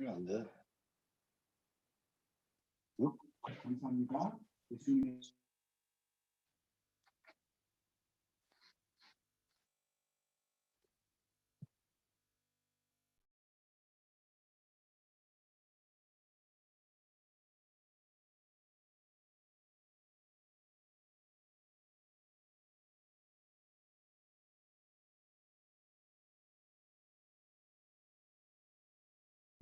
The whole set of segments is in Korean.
안 돼. 감사합니다. 예수님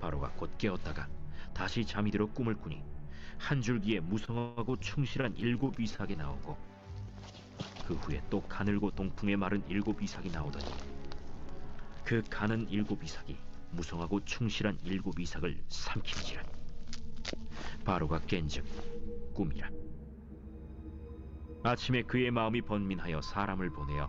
바로가 곧 깨었다가 다시 잠이 들어 꿈을 꾸니 한 줄기에 무성하고 충실한 일곱 이삭이 나오고 그 후에 또 가늘고 동풍에 마른 일곱 이삭이 나오더니 그 가는 일곱 이삭이 무성하고 충실한 일곱 이삭을 삼킨지라. 바로가 깬즉 꿈이라. 아침에 그의 마음이 번민하여 사람을 보내어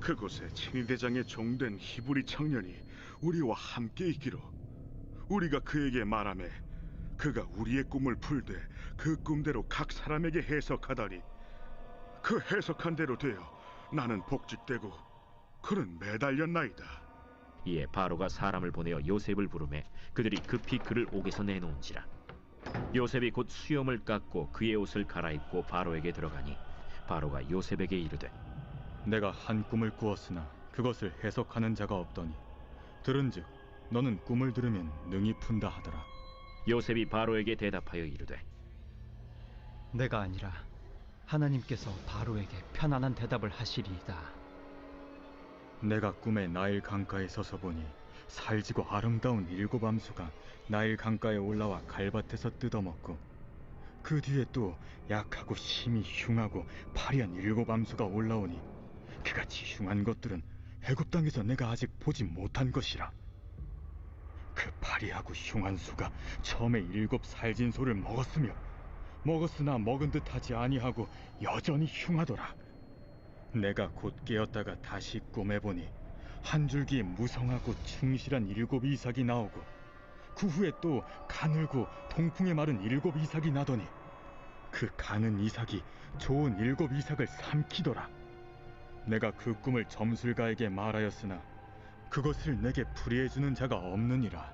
그곳에 친위 대장의 종된 히브리 청년이 우리와 함께 있기로 우리가 그에게 말하매 그가 우리의 꿈을 풀되 그 꿈대로 각 사람에게 해석하다니 그 해석한 대로 되어 나는 복직되고 그는 매달렸나이다. 이에 바로가 사람을 보내어 요셉을 부르매 그들이 급히 그를 옥에서 내놓은지라. 요셉이 곧 수염을 깎고 그의 옷을 갈아입고 바로에게 들어가니 바로가 요셉에게 이르되 내가 한 꿈을 꾸었으나 그것을 해석하는 자가 없더니 들은즉 너는 꿈을 들으면 능히 푼다 하더라 요셉이 바로에게 대답하여 이르되 내가 아니라 하나님께서 바로에게 편안한 대답을 하시리이다. 내가 꿈에 나일 강가에 서서 보니 살지고 아름다운 일곱 암수가 나일 강가에 올라와 갈밭에서 뜯어먹고 그 뒤에 또 약하고 심히 흉하고 파리한 일곱 암수가 올라오니 그같이 흉한 것들은 애굽 땅에서 내가 아직 보지 못한 것이라. 그 파리하고 흉한 수가 처음에 일곱 살진 소를 먹었으며 먹었으나 먹은 듯하지 아니하고 여전히 흉하더라. 내가 곧 깨었다가 다시 꿈에 보니 한 줄기 무성하고 충실한 일곱 이삭이 나오고 그 후에 또 가늘고 통풍에 마른 일곱 이삭이 나더니 그 가는 이삭이 좋은 일곱 이삭을 삼키더라 내가 그 꿈을 점술가에게 말하였으나 그것을 내게 풀이해 주는 자가 없느니라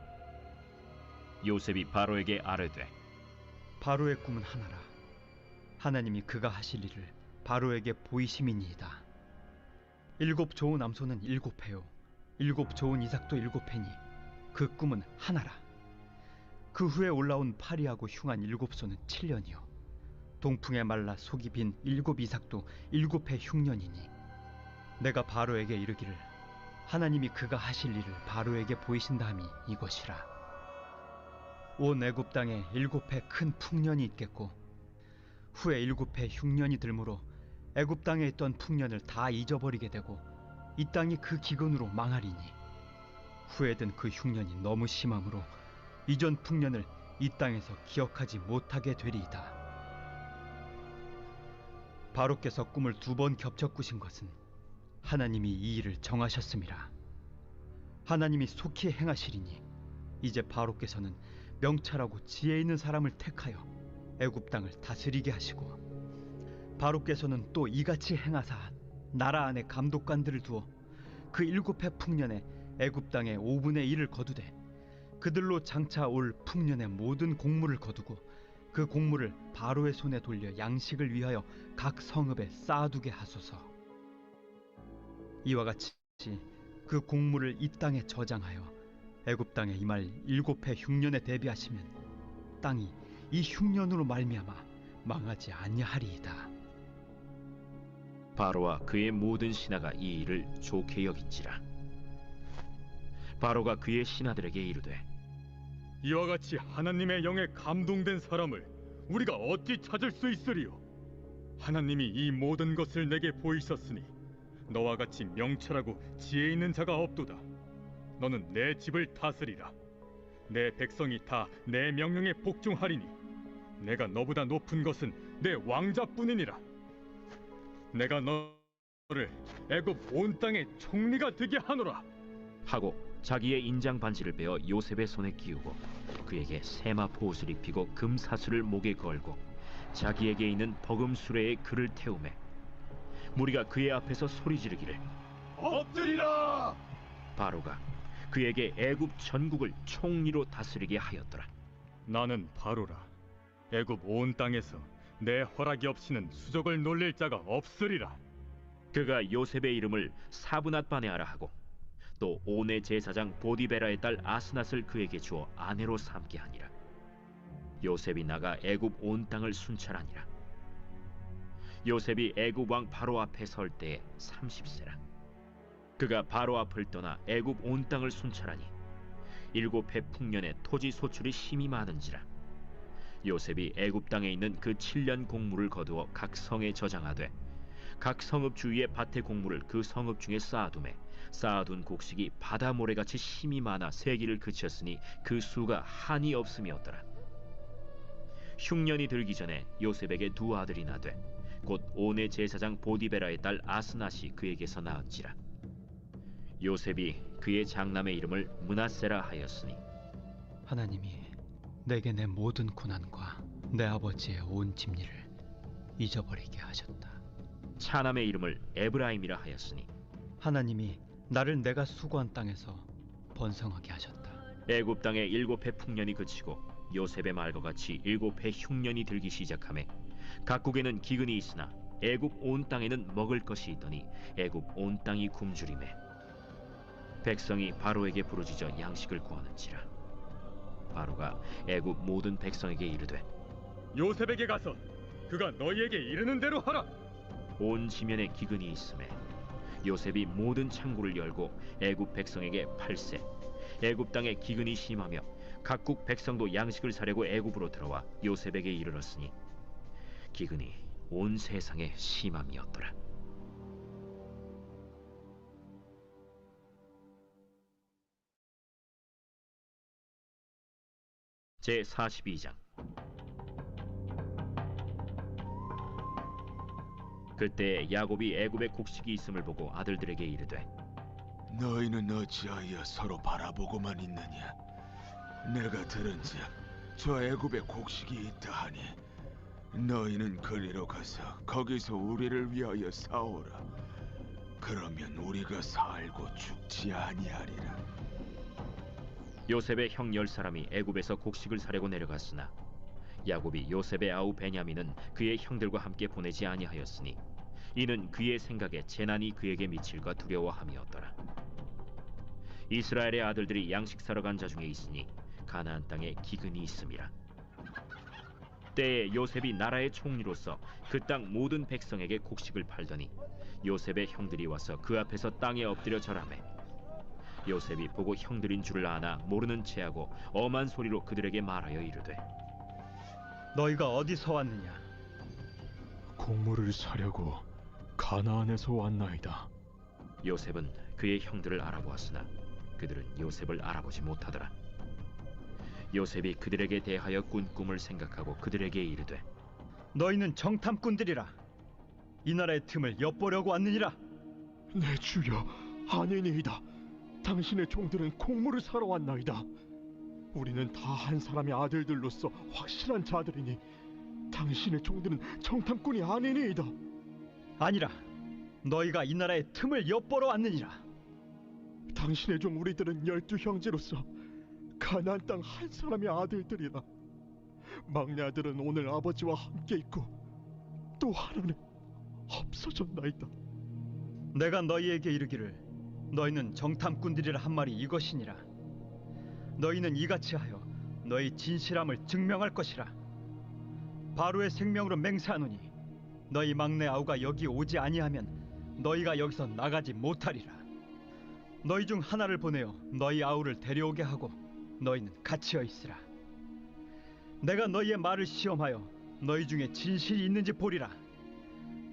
요셉이 바로에게 아뢰되 바로의 꿈은 하나라. 하나님이 그가 하실 일을 바로에게 보이심이니이다. 일곱 좋은 암소는 일곱 해요. 일곱 좋은 이삭도 일곱 해니 그 꿈은 하나라. 그 후에 올라온 파리하고 흉한 일곱 소는 칠년이요. 동풍에 말라 속이 빈 일곱 이삭도 일곱 해 흉년이니 내가 바로에게 이르기를 하나님이 그가 하실 일을 바로에게 보이신다 함이 이것이라. 온 애굽 땅에 일곱 해 큰 풍년이 있겠고 후에 일곱 해 흉년이 들므로 애굽 땅에 있던 풍년을 다 잊어버리게 되고 이 땅이 그 기근으로 망하리니 후에 든 그 흉년이 너무 심함으로 이전 풍년을 이 땅에서 기억하지 못하게 되리이다. 바로께서 꿈을 두 번 겹쳐 꾸신 것은 하나님이 이 일을 정하셨음이라. 하나님이 속히 행하시리니 이제 바로께서는 명찰하고 지혜 있는 사람을 택하여 애굽 땅을 다스리게 하시고 바로께서는 또 이같이 행하사 나라 안에 감독관들을 두어 그 일곱 해 풍년에 애굽 땅의 5분의 1을 거두되 그들로 장차 올 풍년의 모든 곡물을 거두고 그 곡물을 바로의 손에 돌려 양식을 위하여 각 성읍에 쌓아두게 하소서 이와 같이 그 곡물을 이 땅에 저장하여 애굽 땅에 이말 일곱 해 흉년에 대비하시면 땅이 이 흉년으로 말미암아 망하지 아니하리이다. 바로와 그의 모든 신하가 이 일을 좋게 여긴지라 바로가 그의 신하들에게 이르되 이와 같이 하나님의 영에 감동된 사람을 우리가 어찌 찾을 수 있으리요? 하나님이 이 모든 것을 내게 보이셨으니 너와 같이 명철하고 지혜 있는 자가 없도다. 너는 내 집을 다스리라. 내 백성이 다 내 명령에 복종하리니 내가 너보다 높은 것은 내 왕자뿐이니라. 내가 너를 애굽 온 땅의 총리가 되게 하노라. 하고 자기의 인장 반지를 빼어 요셉의 손에 끼우고 그에게 세마포 옷을 입히고 금 사슬을 목에 걸고 자기에게 있는 버금 수레에 그를 태우매 무리가 그의 앞에서 소리 지르기를 엎드리라! 바로가 그에게 애굽 전국을 총리로 다스리게 하였더라 나는 바로라. 애굽 온 땅에서 내 허락이 없이는 수족을 놀릴 자가 없으리라. 그가 요셉의 이름을 사브낫 바네아라 하고 또 온의 제사장 보디베라의 딸 아스낫을 그에게 주어 아내로 삼게 하니라 요셉이 나가 애굽 온 땅을 순찰하니라 요셉이 애굽 왕 바로 앞에 설 때에 30세라. 그가 바로 앞을 떠나 애굽 온 땅을 순찰하니 일곱 해 풍년에 토지 소출이 심히 많은지라. 요셉이 애굽 땅에 있는 그 7년 곡물을 거두어 각 성에 저장하되 각 성읍 주위의 밭의 곡물을 그 성읍 중에 쌓아두매 쌓아둔 곡식이 바다 모래같이 힘이 많아 세기를 그쳤으니 그 수가 한이 없음이었더라. 흉년이 들기 전에 요셉에게 두 아들이 나되 곧 온의 제사장 보디베라의 딸 아스낫이 그에게서 낳은지라 요셉이 그의 장남의 이름을 문하세라 하였으니 하나님이 내게 내 모든 고난과 내 아버지의 온 집리를 잊어버리게 하셨다. 차남의 이름을 에브라임이라 하였으니 하나님이 나를 내가 수고한 땅에서 번성하게 하셨다. 애굽 땅에 일곱 해 풍년이 그치고 요셉의 말과 같이 일곱 해 흉년이 들기 시작하매 각국에는 기근이 있으나 애굽 온 땅에는 먹을 것이 있더니 애굽 온 땅이 굶주림에 백성이 바로에게 부르짖어 양식을 구하는지라 바로가 애굽 모든 백성에게 이르되 요셉에게 가서 그가 너희에게 이르는 대로 하라. 온 지면에 기근이 있음에 요셉이 모든 창구를 열고 애굽 백성에게 팔세 애굽 땅에 기근이 심하며 각국 백성도 양식을 사려고 애굽으로 들어와 요셉에게 이르렀으니 기근이 온 세상에 심함이었더라 제 42장 그때 야곱이 애굽에 곡식이 있음을 보고 아들들에게 이르되 너희는 어찌하여 서로 바라보고만 있느냐? 내가 들은즉 저 애굽에 곡식이 있다 하니 너희는 거리로 가서 거기서 우리를 위하여 싸오라. 그러면 우리가 살고 죽지 아니하리라. 요셉의 형 열 사람이 애굽에서 곡식을 사려고 내려갔으나 야곱이 요셉의 아우 베냐민은 그의 형들과 함께 보내지 아니하였으니 이는 그의 생각에 재난이 그에게 미칠까 두려워함이었더라. 이스라엘의 아들들이 양식 사러 간 자 중에 있으니 가나안 땅에 기근이 있음이라. 때에 요셉이 나라의 총리로서 그 땅 모든 백성에게 곡식을 팔더니 요셉의 형들이 와서 그 앞에서 땅에 엎드려 절하매 요셉이 보고 형들인 줄을 아나 모르는 체하고 엄한 소리로 그들에게 말하여 이르되 너희가 어디서 왔느냐? 곡물을 사려고 가나안에서 왔나이다. 요셉은 그의 형들을 알아보았으나 그들은 요셉을 알아보지 못하더라 요셉이 그들에게 대하여 꾼 꿈을 생각하고 그들에게 이르되 너희는 정탐꾼들이라. 이 나라의 틈을 엿보려고 왔느니라. 내 주여 아니니이다. 당신의 종들은 곡물을 사러 왔나이다. 우리는 다 한 사람의 아들들로서 확실한 자들이니 당신의 종들은 정탐꾼이 아니니이다. 아니라 너희가 이 나라의 틈을 엿보러 왔느니라. 당신의 종 우리들은 열두 형제로서 가나안 땅 한 사람의 아들들이라. 막내 아들은 오늘 아버지와 함께 있고 또 하나는 없어졌나이다. 내가 너희에게 이르기를 너희는 정탐꾼들이라 한 말이 이것이니라. 너희는 이같이 하여 너희 진실함을 증명할 것이라. 바로의 생명으로 맹세하노니 너희 막내 아우가 여기 오지 아니하면 너희가 여기서 나가지 못하리라. 너희 중 하나를 보내어 너희 아우를 데려오게 하고 너희는 갇히어 있으라. 내가 너희의 말을 시험하여 너희 중에 진실이 있는지 보리라.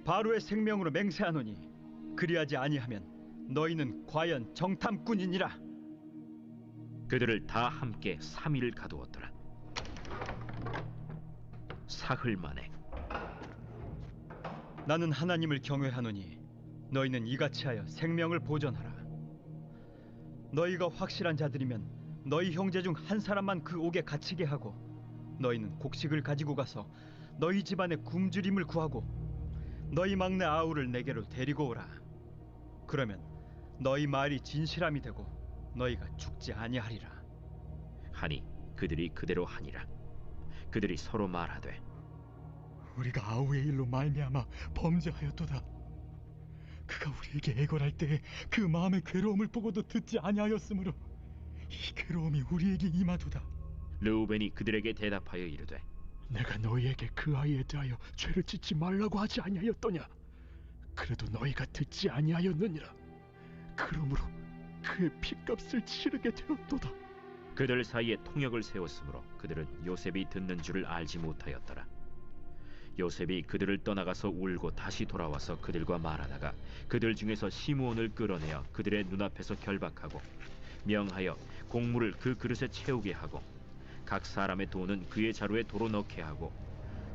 바로의 생명으로 맹세하노니 그리하지 아니하면 너희는 과연 정탐꾼이니라. 그들을 다 함께 3일을 가두었더라 사흘 만에 나는 하나님을 경외하노니 너희는 이같이 하여 생명을 보존하라. 너희가 확실한 자들이면 너희 형제 중 한 사람만 그 옥에 갇히게 하고 너희는 곡식을 가지고 가서 너희 집안의 굶주림을 구하고 너희 막내 아우를 내게로 데리고 오라. 그러면 너희 말이 진실함이 되고 너희가 죽지 아니하리라. 하니 그들이 그대로 하니라 그들이 서로 말하되 우리가 아우의 일로 말미암아 범죄하였도다. 그가 우리에게 애걸할 때에 그 마음의 괴로움을 보고도 듣지 아니하였으므로 이 괴로움이 우리에게 임하도다. 르우벤이 그들에게 대답하여 이르되 내가 너희에게 그 아이에 대하여 죄를 짓지 말라고 하지 아니하였더냐? 그래도 너희가 듣지 아니하였느니라. 그러므로 그의 핏값을 치르게 되었도다. 그들 사이에 통역을 세웠으므로 그들은 요셉이 듣는 줄을 알지 못하였더라. 요셉이 그들을 떠나가서 울고 다시 돌아와서 그들과 말하다가 그들 중에서 시므온을 끌어내어 그들의 눈앞에서 결박하고 명하여 곡물을 그 그릇에 채우게 하고 각 사람의 돈은 그의 자루에 도로 넣게 하고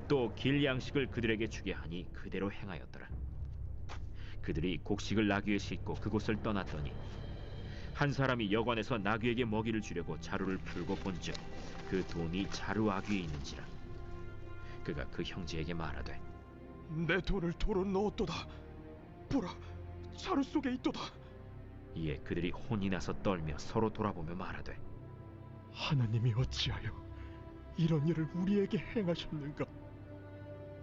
또 길 양식을 그들에게 주게 하니 그대로 행하였더라. 그들이 곡식을 나귀에 싣고 그곳을 떠났더니 한 사람이 여관에서 나귀에게 먹이를 주려고 자루를 풀고 본즉 그 돈이 자루 아귀에 있는지라 그가 그 형제에게 말하되 내 돈을 도로 넣었도다. 보라, 자루 속에 있도다. 이에 그들이 혼이 나서 떨며 서로 돌아보며 말하되 하나님이 어찌하여 이런 일을 우리에게 행하셨는가?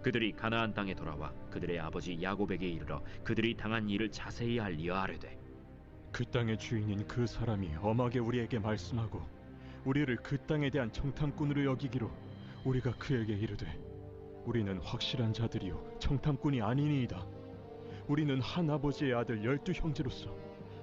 그들이 가나안 땅에 돌아와 그들의 아버지 야곱에게 이르러 그들이 당한 일을 자세히 알리어 아뢰되 그 땅의 주인인 그 사람이 엄하게 우리에게 말씀하고 우리를 그 땅에 대한 청탐꾼으로 여기기로 우리가 그에게 이르되 우리는 확실한 자들이요 청탐꾼이 아니니이다. 우리는 한 아버지의 아들 열두 형제로서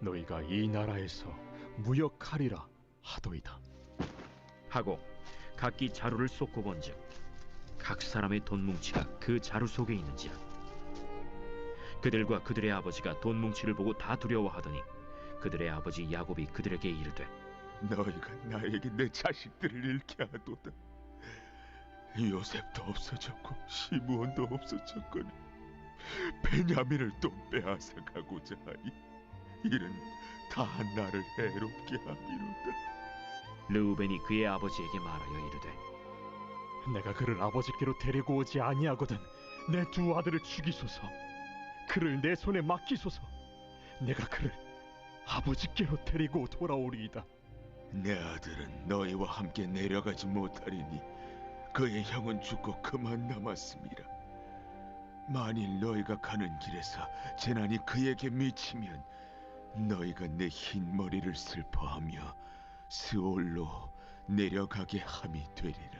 너희가 이 나라에서 무역하리라 하도이다. 하고 각기 자루를 쏟고 본즉 각 사람의 돈 뭉치가 그 자루 속에 있는지라 그들과 그들의 아버지가 돈 뭉치를 보고 다 두려워하더니 그들의 아버지 야곱이 그들에게 이르되 너희가 나에게 내 자식들을 잃게 하도다. 요셉도 없어졌고 시므온도 없어졌거니 베냐민을 또 빼앗아 가고자 하니 이는 다 나를 해롭게 함이로다. 르우벤이 그의 아버지에게 말하여 이르되 내가 그를 아버지께로 데리고 오지 아니하거든 내 두 아들을 죽이소서 그를 내 손에 맡기소서 내가 그를 아버지께로 데리고 돌아오리이다 내 아들은 너희와 함께 내려가지 못하리니 그의 형은 죽고 그만 남았습니다. 만일 너희가 가는 길에서 재난이 그에게 미치면 너희가 내 흰 머리를 슬퍼하며 스올로 내려가게 함이 되리라.